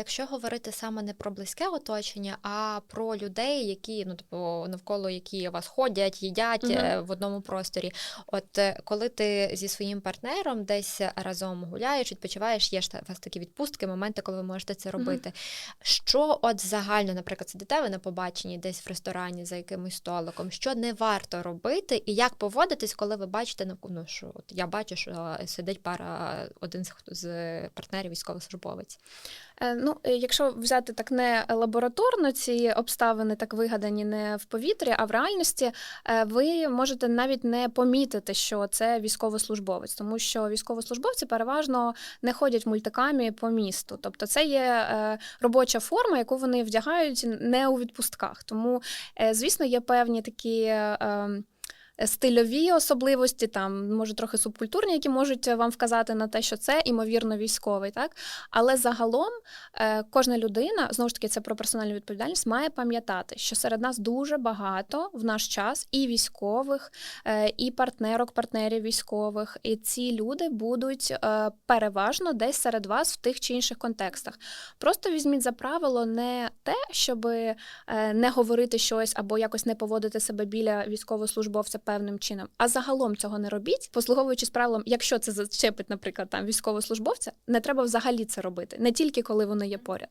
Якщо говорити саме не про близьке оточення, а про людей, які ну типу навколо які вас ходять, їдять е, в одному просторі. От е, коли ти зі своїм партнером десь разом гуляєш, відпочиваєш, є ж у вас такі відпустки, моменти, коли ви можете це робити. Що от загально, наприклад, сидите ви на побаченні десь в ресторані за якимось столиком, що не варто робити, і як поводитись, коли ви бачите ну, ну що от я бачу, що сидить пара один з з партнерів військовослужбовець. Е, Ну, е, якщо взяти так не лабораторно ці обставини так вигадані не в повітрі, а в реальності, е, ви можете навіть не помітити, що це військовослужбовець, тому що військовослужбовці переважно не ходять в мультикамі по місту. Тобто, це є е, робоча форма, яку вони вдягають не у відпустках. Тому, звісно, є певні такі. Е, Стильові особливості, там може трохи субкультурні, які можуть вам вказати на те, що це імовірно військовий, так але загалом е, кожна людина знову ж таки це про персональну відповідальність, має пам'ятати, що серед нас дуже багато в наш час і військових, е, і партнерок, партнерів військових. І ці люди будуть е, переважно десь серед вас в тих чи інших контекстах. Просто візьміть за правило не те, щоб е, не говорити щось або якось не поводити себе біля військовослужбовця певним чином, а загалом цього не робіть, послуговуючись правилом, якщо це зачепить, наприклад, там військовослужбовця, не треба взагалі це робити, не тільки коли вони є поряд.